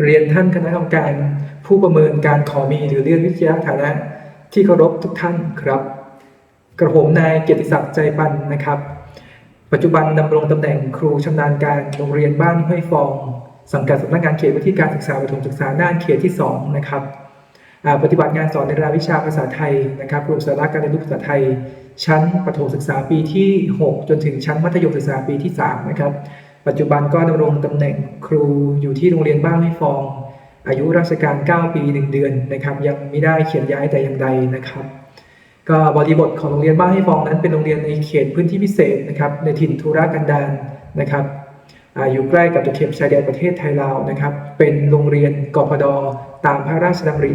เรียนท่านคณะกรรมการผู้ประเมินการขอมีหรือเลื่อนวิทยาฐานะ ที่เคารพทุกท่านครับ กระผมนายเกียรติศักดิ์ใจปันนะครับ ปัจจุบันดำรงตำแหน่งครูชำนาญการโรงเรียนบ้านห้วยฟอง สังกัดสำนักงานเขตวิทยการศึกษาประถมศึกษาด้านเขตที่ 2 นะครับปฏิบัติงานสอนในรายวิชาภาษาไทยนะครับกลุ่มสาระการเรียนรู้ภาษาไทย ชั้นประถมศึกษาปีที่ 6 จนถึงชั้นมัธยมศึกษาปีที่ 3 นะครับ ปัจจุบันก็ดำรงตำแหน่งครูอยู่ที่โรงเรียนบ้านห้วยฟอง อายุราชการ 9 ปี 1 เดือนนะครับ ยังไม่ได้เขียนย้ายแต่อย่างใดนะครับก็บริบทของโรงเรียนบ้านให้ฟองนั้นเป็นโรงเรียนในเขตพื้นที่พิเศษนะครับในถิ่นทุรกันดารนะครับออยู่ใกล้กับตะเข็บชายแดนประเทศไทยลาวนะครับ เป็นโรงเรียนกพดตามพระราชดำริ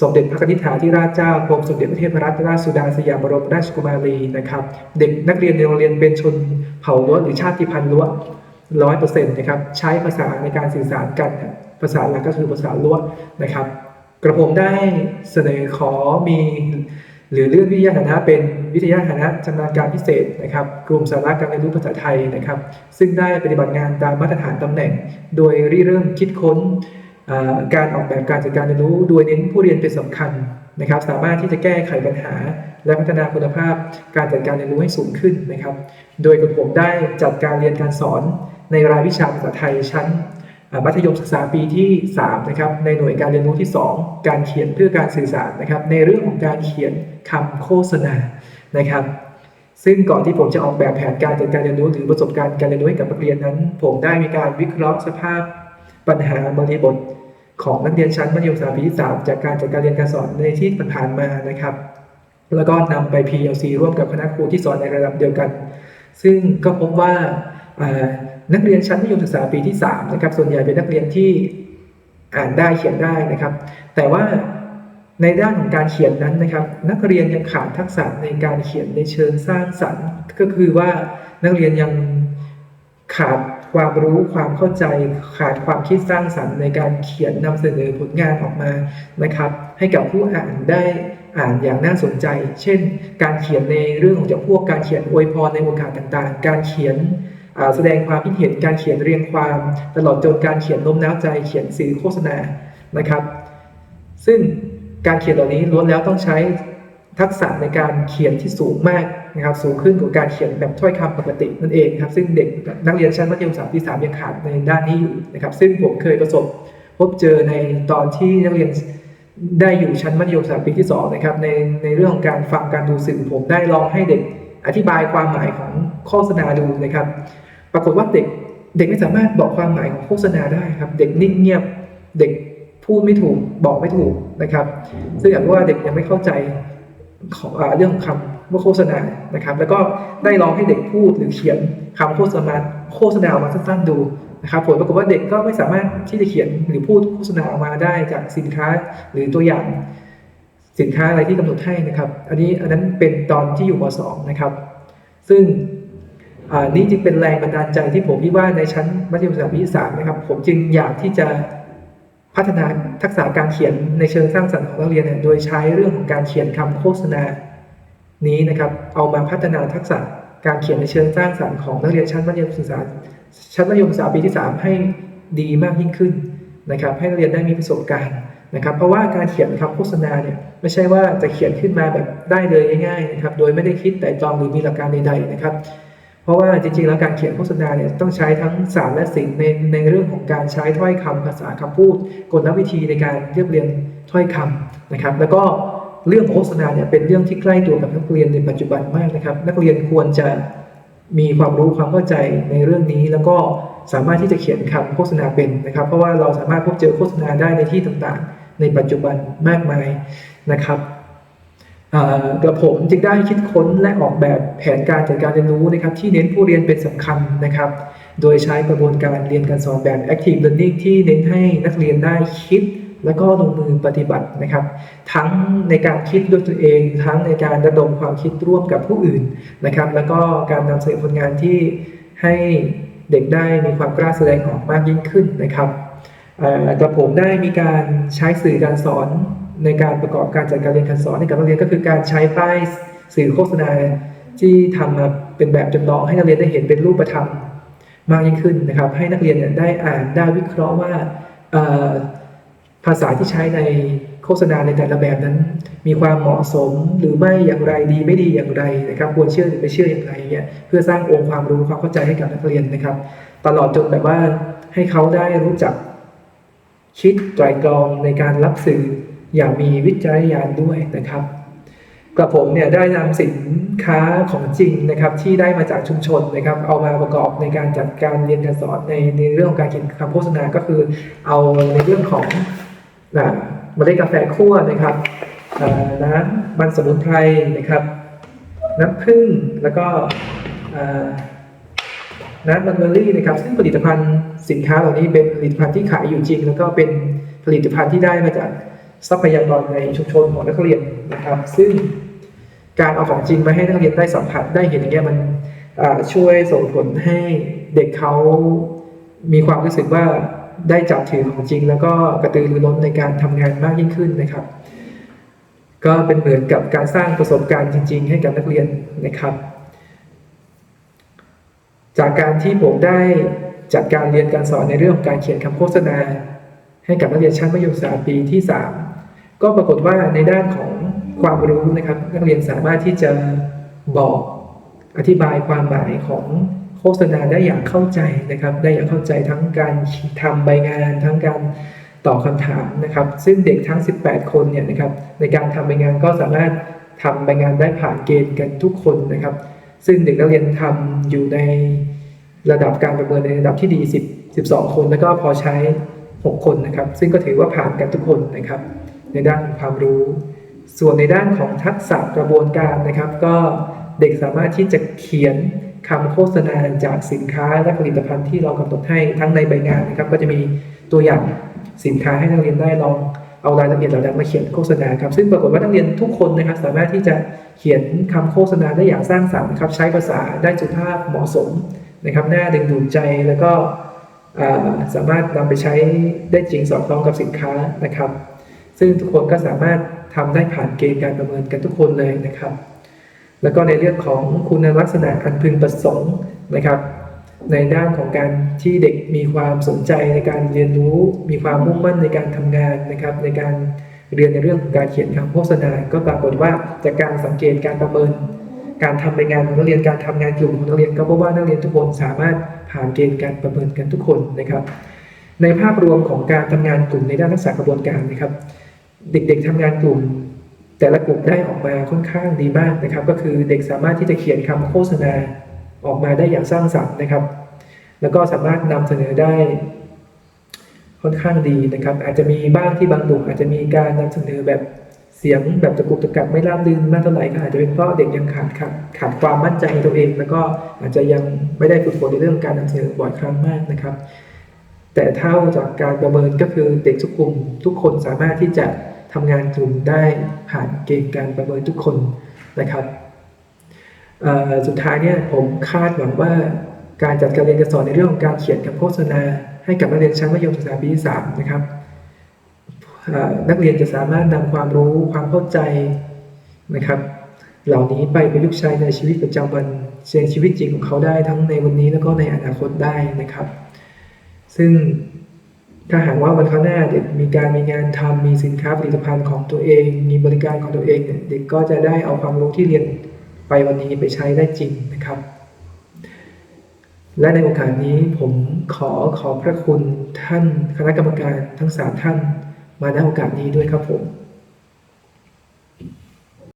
สมเด็จพระนิธิถาธิราชเจ้ากรมสมเด็จพระเทพรัตนราชสุดาสยามบรมราชกุมารีนะครับ เด็กนักเรียนในโรงเรียนเป็นชนเผ่าล้วนหรือชาติพันธุ์ล้วน ร้อยเปอร์เซ็นต์นะครับใช้ภาษาในการสื่อสารกัน ภาษาหลักก็คือภาษาล้วนนะครับ กระผมได้เสนอขอมีหรือเลื่อนวิทยาฐานะเป็นวิทยาฐานะชำนาญการพิเศษนะครับ กลุ่มสาระการเรียนรู้ภาษาไทยนะครับ ซึ่งได้ปฏิบัติงานตามมาตรฐานตำแหน่ง โดยริเริ่มคิดค้นการออกแบบการจัดการเรียนรู้โดยเน้นผู้เรียนเป็นสำคัญนะครับ สามารถที่จะแก้ไขปัญหา และพัฒนาคุณภาพการจัดการเรียนรู้ให้สูงขึ้นนะครับ โดยกระผมได้จัดการเรียนการสอน ในรายวิชาภาษาไทยชั้นมัธยมศึกษาปีที่3นะครับในหน่วยการเรียนรู้ที่ 2 การเขียนเพื่อการสื่อสารนะครับในเรื่องของการเขียนคำโฆษณานะครับ ซึ่งก่อนที่ผมจะออกแบบแผนการจัดการเรียนรู้หรือประสบการณ์การเรียนรู้ให้กับนักเรียนนั้น ผมได้มีการวิเคราะห์สภาพปัญหาบริบท ของนักเรียนชั้นมัธยมศึกษาปีที่ 3 จากการจัดการเรียนการสอนในที่ผ่านมานะครับ แล้วก็นำไป PLC ร่วมกับคณะครูที่สอนในระดับเดียวกัน ซึ่งก็พบว่านักเรียนชั้นมัธยมศึกษาปีที่3นะครับส่วนใหญ่เป็นนักเรียนที่อ่านได้เขียนได้นะครับ แต่ว่าในด้านของการเขียนนั้นนะครับ นักเรียนยังขาดทักษะในการเขียนในเชิงสร้างสรรค์ ก็คือว่านักเรียนยังขาดความรู้ความเข้าใจขาดความคิดสร้างสรรค์ในการเขียนนำเสนอผลงานออกมานะครับ ให้กับผู้อ่านได้อ่านอย่างน่าสนใจ เช่น การเขียนในเรื่องของจำพวกการเขียนอวยพรในโอกาสต่างๆ การเขียน แสดงความคิดเห็นการเขียนเรียงความ ตลอดจนการเขียนโน้มน้าวใจเขียนสื่อโฆษณานะครับ ซึ่งการเขียนเหล่านี้ล้วนแล้วต้องใช้ทักษะในการเขียนที่สูงมากนะครับ สูงขึ้นกว่าการเขียนแบบถ้อยคำปกตินั่นเองครับ ซึ่งเด็กนักเรียนชั้นมัธยมศึกษาปีสามยังขาดในด้านนี้อยู่นะครับ ซึ่งผมเคยประสบพบเจอในตอนที่นักเรียนได้อยู่ชั้นมัธยมศึกษาปีที่สองนะครับในในเรื่องของการฟังการดูสื่อผมได้ลองให้เด็กอธิบายความหมายของโฆษณาดูนะครับ ปรากฏว่าเด็กเด็กไม่สามารถบอกความหมายของโฆษณาได้ครับ เด็กนิ่งเงียบ เด็กพูดไม่ถูกบอกไม่ถูกนะครับ ซึ่งอย่าจว่าเด็กยังไม่เข้าใจของอเรื่องของคำว่าโฆษณานะครับ แล้วก็ได้ลองให้เด็กพูดหรือเขียนคำโฆษณาโฆษณาออกมาสั้นๆดูนะครับผลปรากฏว่าเด็กก็ไม่สามารถที่จะเขียนหรือพูดโฆษณาออกมาได้จากสินค้าหรือตัวอย่างสินค้าอะไรที่กำหนดให้นะครับ อันนี้อันนั้นเป็นตอนที่อยู่ม .2 นะครับ ซึ่ง นี่จึงเป็นแรงบันดาลใจที่ผมคิดว่าในชั้นมัธยมศึกษาปีที่สามนะครับ ผมจึงอยากที่จะพัฒนาทักษะการเขียนในเชิงสร้างสรรค์ของนักเรียนโดยใช้เรื่องของการเขียนคำโฆษณานี้นะครับ เอามาพัฒนาทักษะการเขียนในเชิงสร้างสรรค์ของนักเรียนชั้นมัธยมศึกษา ชั้นมัธยมศึกษาปีที่สามให้ดีมากยิ่งขึ้นนะครับ ให้นักเรียนได้มีประสบการณ์นะครับ เพราะว่าการเขียนคำโฆษณาเนี่ยไม่ใช่ว่าจะเขียนขึ้นมาแบบได้เลยง่ายๆนะครับ โดยไม่ได้คิดแต่ตรองหรือมีหลักการใดๆนะครับ เพราะว่าจริงๆ แล้วการเขียนโฆษณาเนี่ยต้องใช้ทั้งศาสตร์และศิลป์ในในเรื่องของการใช้ถ้อยคำภาษาคำพูดกลวิธีในการเรียบเรียงถ้อยคำนะครับ แล้วก็เรื่องของโฆษณาเนี่ยเป็นเรื่องที่ใกล้ตัวกับนักเรียนในปัจจุบันมากนะครับ นักเรียนควรจะมีความรู้ความเข้าใจในเรื่องนี้ แล้วก็สามารถที่จะเขียนคำโฆษณาเป็นนะครับ เพราะว่าเราสามารถพบเจอโฆษณาได้ในที่ต่างๆ ในปัจจุบันมากมายนะครับ กระผมจึงได้คิดค้นและออกแบบแผนการจัดการเรียนรู้นะครับที่เน้นผู้เรียนเป็นสำคัญนะครับ โดยใช้กระบวนการเรียนการสอนแบบ active learning ที่เน้นให้นักเรียนได้คิด และก็ลงมือปฏิบัตินะครับ ทั้งในการคิดด้วยตัวเอง ทั้งในการระดมความคิดร่วมกับผู้อื่นนะครับ แล้วก็การนำเสนอผลงานที่ให้เด็กได้มีความกล้าแสดงออกมากยิ่งขึ้นนะครับกระผมได้มีการใช้สื่อการสอน ในการประกอบการจัดการเรียนการสอนให้กับนักเรียนก็คือการใช้ป้ายสื่อโฆษณาที่ทำมาเป็นแบบจำลองให้นักเรียนได้เห็นเป็นรูปธรรมมากยิ่งขึ้นนะครับ ให้นักเรียนเนี่ยได้อ่านได้วิเคราะห์ว่าภาษาที่ใช้ในโฆษณาในแต่ละแบบนั้น มีความเหมาะสมหรือไม่อย่างไรดีไม่ดีอย่างไรนะครับควรเชื่อหรือไม่เชื่ออย่างไรเนี่ยเพื่อสร้างองค์ความรู้ความเข้าใจให้กับนักเรียนนะครับ ตลอดจนแบบว่าให้เขาได้รู้จักคิดไตรตรองในการรับสื่อ อย่างมีวิจารณญาณด้วยนะครับกระผมเนี่ยได้นำสินค้าของจริงนะครับที่ได้มาจากชุมชนนะครับ เอามาประกอบในการจัดการเรียนการสอนในในเรื่องของการเขียนคำโฆษณาก็คือ เอาในเรื่องของนะเมล็ดกาแฟคั่วนะครับน้ำมันสมุนไพรนะครับ น้ำผึ้งแล้วก็น้ำมันเบอร์รี่นะครับ ซึ่งผลิตภัณฑ์สินค้าเหล่านี้เป็นผลิตภัณฑ์ที่ขายอยู่จริง แล้วก็เป็นผลิตภัณฑ์ที่ได้มาจาก ทรัพยากรในชุมชนของนักเรียนนะครับ ซึ่งการเอาของจริงมาให้นักเรียนได้สัมผัสได้เห็นอย่างเงี้ยมันช่วยส่งผลให้เด็กเขามีความรู้สึกว่าได้จับถือของจริง แล้วก็กระตือรือร้นในการทำงานมากยิ่งขึ้นนะครับ ก็เป็นเหมือนกับการสร้างประสบการณ์จริง ๆ ให้กับนักเรียนนะครับ จากการที่ผมได้จัดการเรียนการสอนในเรื่องของการเขียนคำโฆษณา ให้กับนักเรียนชั้นมัธยมศึกษาปีที่ 3 ก็ปรากฏว่าในด้านของความรู้นะครับ นักเรียนสามารถที่จะบอกอธิบายความหมายของโฆษณาได้อย่างเข้าใจนะครับ ได้อย่างเข้าใจทั้งการทำใบงาน ทั้งการตอบคำถามนะครับ ซึ่งเด็กทั้ง 18 คนเนี่ยนะครับในการทำใบงานก็สามารถทำใบงานได้ผ่านเกณฑ์กันทุกคนนะครับ ซึ่งเด็กนักเรียนทำอยู่ในระดับการประเมินในระดับที่ดี 10 12 คน แล้วก็พอใช้ 6 คนนะครับ ซึ่งก็ถือว่าผ่านกันทุกคนนะครับ ในด้านของความรู้ ส่วนในด้านของทักษะกระบวนการนะครับ ก็เด็กสามารถที่จะเขียนคำโฆษณาจากสินค้าและผลิตภัณฑ์ที่เรากำหนดให้ทั้งในใบงานนะครับ ก็จะมีตัวอย่างสินค้าให้นักเรียนได้ลองเอารายละเอียดเหล่านั้นมาเขียนโฆษณาครับซึ่งปรากฏว่านักเรียนทุกคนนะครับ สามารถที่จะเขียนคำโฆษณาได้อย่างสร้างสรรค์นะครับ ใช้ภาษาได้สุภาพเหมาะสมนะครับน่าดึงดูดใจแล้วก็สามารถนำไปใช้ได้จริงสอดคล้องกับสินค้านะครับ ซึ่งทุกคนก็สามารถทำได้ผ่านเกณฑ์การประเมินกันทุกคนเลยนะครับ แล้วก็ในเรื่องของคุณลักษณะอันพึงประสงค์นะครับ ในด้านของการที่เด็กมีความสนใจในการเรียนรู้ มีความมุ่งมั่นในการทำงานนะครับ ในการเรียนในเรื่องของการเขียนคำโฆษณา ก็ปรากฏว่าจากการสังเกตการประเมิน การทำใบงานของนักเรียนการทำงานกลุ่มของนักเรียนก็พบว่านักเรียนทุกคนสามารถผ่านเกณฑ์การประเมินกันทุกคนนะครับ ในภาพรวมของการทำงานกลุ่มในด้านทักษะกระบวนการนะครับ เด็กๆทำงานกลุ่ม แต่ละกลุ่มได้ออกมาค่อนข้างดีมากนะครับ ก็คือเด็กสามารถที่จะเขียนคำโฆษณาออกมาได้อย่างสร้างสรรค์นะครับ แล้วก็สามารถนำเสนอได้ค่อนข้างดีนะครับ อาจจะมีบ้างที่บางกลุ่มอาจจะมีการนำเสนอแบบเสียงแบบตะกุกตะกักไม่ราบรื่นมากเท่าไหร่ก็อาจจะเป็นเพราะเด็กยังขาดขาดขาดความมั่นใจในตัวเอง แล้วก็อาจจะยังไม่ได้ฝึกฝนในเรื่องการนำเสนอบ่อยครั้งมากนะครับ แต่เท่าจากการประเมินก็คือเด็กทุกกลุ่มทุกคนสามารถที่จะ ทำงานกลุ่มได้ผ่านเกณฑ์การประเมินทุกคนนะครับสุดท้ายเนี่ยผมคาดหวังว่าการจัดการเรียนการสอนในเรื่องของการเขียนคำโฆษณา ให้กับนักเรียนชั้นมัธยมศึกษาปีที่สามนะครับนักเรียนจะสามารถนำความรู้ความเข้าใจนะครับ เหล่านี้ไปประยุกต์ใช้ในชีวิตประจำวันในชีวิตจริงของเขาได้ทั้งในวันนี้แล้วก็ในอนาคตได้นะครับ ซึ่ง ถ้าหากว่าวันข้างหน้าเด็กมีการมีงานทำมีสินค้าผลิตภัณฑ์ของตัวเอง มีบริการของตัวเองเนี่ยเด็กก็จะได้เอาความรู้ที่เรียนไปวันนี้ไปใช้ได้จริงนะครับ และในโอกาสนี้ผมขอขอบพระคุณท่านคณะกรรมการทั้งสามท่าน มาณโอกาสนี้ด้วยครับผม